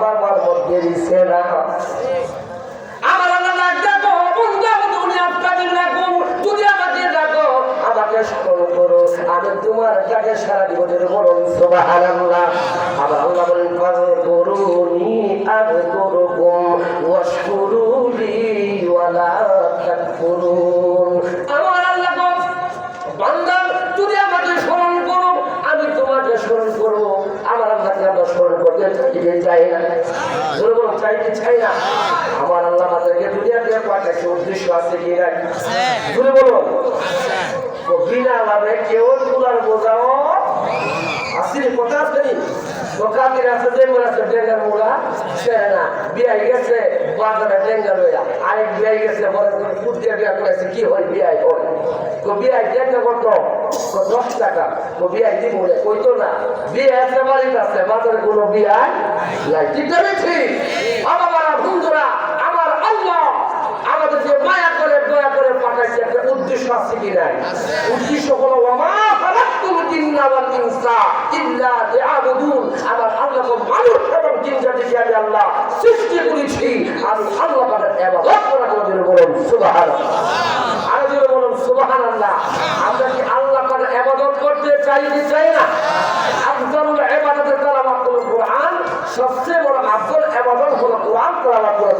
ও বাবা মার মধ্যে দিছে না। আমার আল্লাহ ডাক ডাকো বন্দা তুমি আটকা দিন রাখো আমাকে ডাকো আমাকে স্মরণ করো, আমি তোমার ডাকে সারা জীবনের সুবহানাল্লাহ। আমার আল্লাহ বলেন ফাযকুরুনি আযকুরুকুম চাই না। আমার আল্লাহ আমাদেরকে দুনিয়াতে পাঠাচ্ছে উদ্দেশ্য আছে কি নাই? বলে বলো তো বিনা লাভে কেউ তুলার বোঝাও আসলে কথা আছে দোকানের আছে যে মোড় আছে ডেঙ্গার মোড়া সে না। বিয়াই গেছে বাজারে ডেঙ্গা লইয়া। আরেক বিয়াই গেছে বলে কুটিয়া বিয়া করেছে কি হয় বিয়াই হয়? তো বিয়াই ডেঙ্গা কত তো দশ টাকা। বলে কইতো না? বিয়ে আছে বাড়িতে আছে, বাজারে কোনো বিয়াই নাই। ঠিক ঠিক আমার বন্ধুরা, আমার আল্লাহ আমাদেরকে মায়া করে, দয়া করে পাঠাইছে একটা উদ্দেশ্য আছে কি নাই? উদ্দেশ্য হলো লিআবুদুন আমার আল্লাহ মানুষ এবং জিন জাতিকে আমি আল্লাহ সৃষ্টি করেছি। আমি আল্লাহ করার জন্য বলুন, সুবহানাল্লাহ। আর যদি বলুন, সুবহানাল্লাহ। আমরা কি আল্লাহ তাআলার ইবাদত করতে চাই কি চাই না আফজালুল ইবাদতের কালামাত হলো কোরআন সবচেয়ে বড় আফজল ইবাদত হলো কোরআন তেলাওয়াত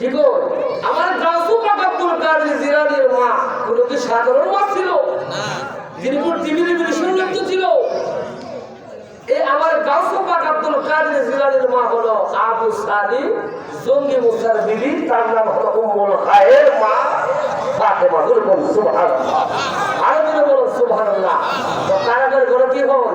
কি গো? আমার গাছু পাকাতুল কাজী জিরানির মা। কোনো কি সাধারণ মা ছিল? যিনি পৃথিবীর বিশ্বযুক্ত ছিল। এই আমার গাছু পাকাতুল কাজী জিরানির মা হলো আবু সালি জঙ্গি মুসার বিবি। তার নাম হলো উম্মুল খায়ের মা ফাতেমা দুর্বল সুবহানাল্লাহ। আর যদি বলো সুবহানাল্লাহ। তো কারাগার ঘরে কি হন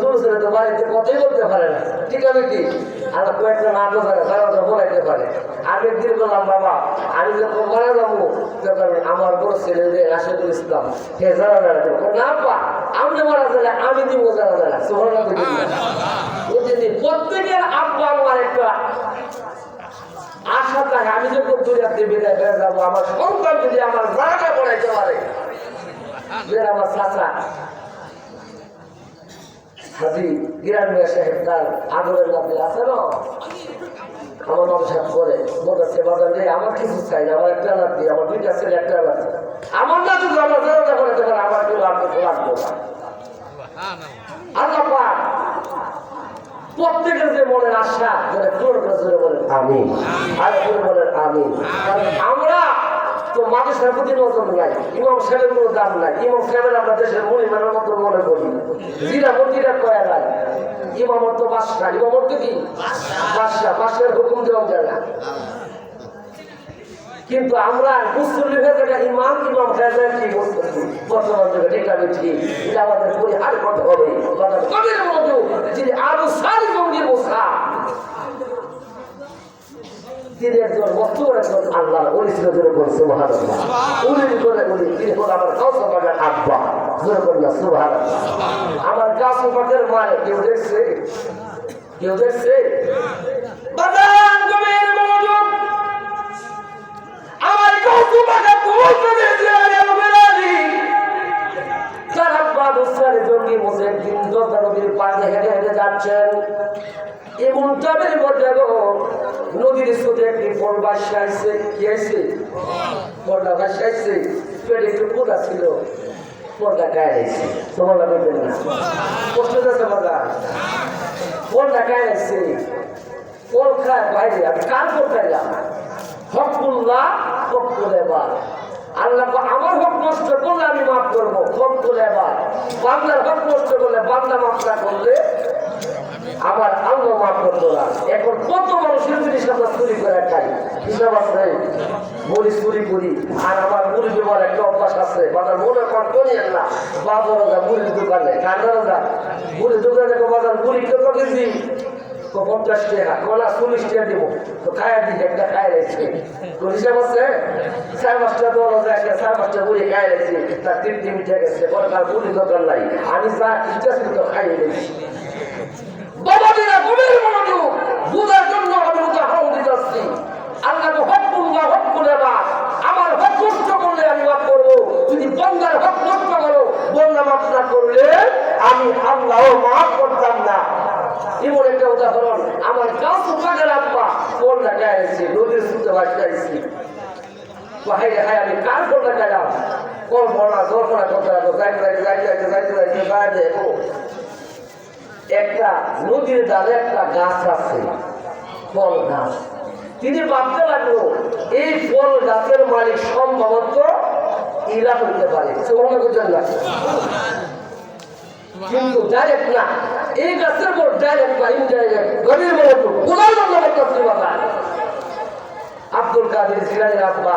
শুরু ছেলে তো বাড়িতে কথাই বলতে পারে না। ঠিক আছে আর কয়েকটা নাটক পারে পারে। আমি একদিন বাবা, আমি যখন মারা যাব আমার বড় যে রাশেদুল ইসলাম, হে যারা না পা আমি মারা আমি দিব যারা যারা। সোহরা প্রত্যেকের আব্বা আমার একটা আশা থাকে, আমি যখন দুনিয়াতে বিদায় হয়ে যাব, আমার সন্তান যদি আমার জায়গা পড়াইতে পারে আমার চাচা হাজি গিরামিয়া সাহেব তার আদরের মধ্যে আছে না? আমার মাম সাহেব করে বলতেছে বাজার যে আমার কিছু চাই না আমার একটা লাগবে আমার দুইটা ছেলে একটা লাগবে আমার না যদি আমার করে দেবেন আমার কেউ লাগবে লাগবে আল্লাহ পাক প্রত্যেকের যে মনের আশা পূরণ করে বলেন আমি আর বলেন আমি মানুষের প্রতি নজর নাই, ইমাম কোনো দাম নাই, ইমাম সাহেবের আমরা দেশের মতো মনে করি। জিরা মন্দিরা কয়া নাই তো কি? বাদশাহ বাদশাহের হুকুম দেওয়া যায় না। কিন্তু আমরা মুসলিম থাকা ইমাম ইমাম হয়ে কি মুসলিম বর্তমান যুগে ঠিক আছে ঠিক, এটা আমাদের পরিহার করতে হবে। আল্লাহর উনি ছিল যেরকম সুবাহ উনি করে উনি, তিনি হল আমার কাউসার বাগান আব্বা। যেরকম না সুবাহ আমার কাউসার বাগের মায়ের কেউ দেখছে? কেউ দেখছে? বাগান গভীর জঙ্গি মুসা একদিন দরকার মাঝে হেঁটে হেঁটে যাচ্ছেন। এমন টাইমের মধ্যে নদীর স্রোতে একটি আসছে। কি আসছে পর্দা বাসি আসছে। পেটে একটু পোদা ছিল পর্দা গায়ে তোমার কষ্ট যাচ্ছে কার পরখায় আল্লাহ আমার হক নষ্ট করলে আমি মাফ করব। হক করে এবার। বান্দার হক নষ্ট করলে বান্দা মাফ না করলে আবার আল্লাহ মাফ করতো না। এখন কত মানুষের জিনিস আমরা চুরি করে খাই হিসাব আছে? বলি চুরি করি। আর আমার মুড়ি দেওয়ার একটা অভ্যাস আছে। বাজার মনে কর করি না বাজার মুড়ির দোকানে। কান্দার মুড়ির দোকানে বাজার মুড়ি কত কেজি তো পঞ্চাশ টাকা কোনা চল্লিশ টাকা দিব। তো খায়া দিই, একটা খায় রয়েছে তো হিসাব আছে? সাড়ে পাঁচটা দল একটা সাড়ে পাঁচটা মুড়ি খায় রয়েছে তার তিন তিন মিটে গেছে কোনো তার মুড়ি দোকান নাই। বুঝার জন্য আমি উদাহরণ দিতেছি আল্লাহকে হক কুল্লা হক করে বা আমার হক নষ্ট করলে আমি মাফ করব যদি বন্দার হক নষ্ট করো বন্দা মাফ না করলে আমি আল্লাহ মাফ করতাম না এমন একটা উদাহরণ আমার গাছ উপাগের আব্বা কোন লেখায় আছে নদীর সুতে বাঁচতে হায় একটা নদীর একটা গাছ তিনি ভাবতে লাগল এই ফল গাছের মালিক সম্ভবত ইরা হইতে পারে কিন্তু ডাইরেক্ট না এই গাছের উপর ডাইরেক্ট বা ইনডাইরেক্ট আব্দুল কাদের জিলানির আব্বা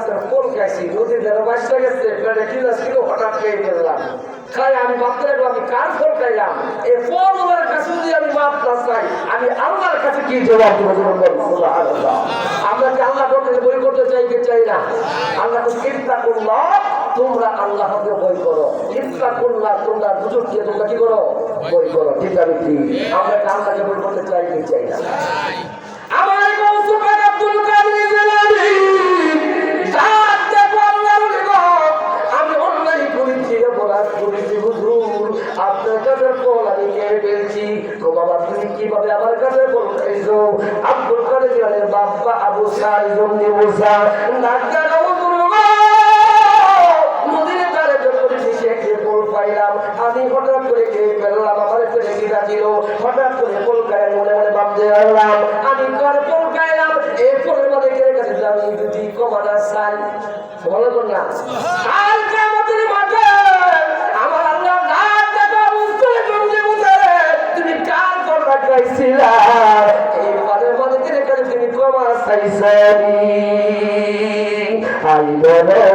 গাছের ফল খাইছি, নদীর ধারে বাঁচতে গেছে প্রায় কি গাছ কিলো হঠাৎ খেয়ে ফেললাম। খাই, আমি ভাবতে লাগল, আমি কার ফল খাইলাম? এই ফল ওনার কাছে যদি আমি মাপ না চাই, আমি আল্লাহর কাছে কি জবাব দেবো আমরা কি আল্লাহ লোকের বই করতে চাই চাই না? আল্লাহ চিন্তা করলাম করতে কি চাই না? আমি হঠাৎ করে খেয়ে ফেললাম আমার পেটে গিরা ছিল হঠাৎ করে খাই মনে মনে ভাবতে পারলাম আমি কার ফল খাইলাম এই ফলের মালিকের কাছে যদি কমানা চাই বলো না। বলো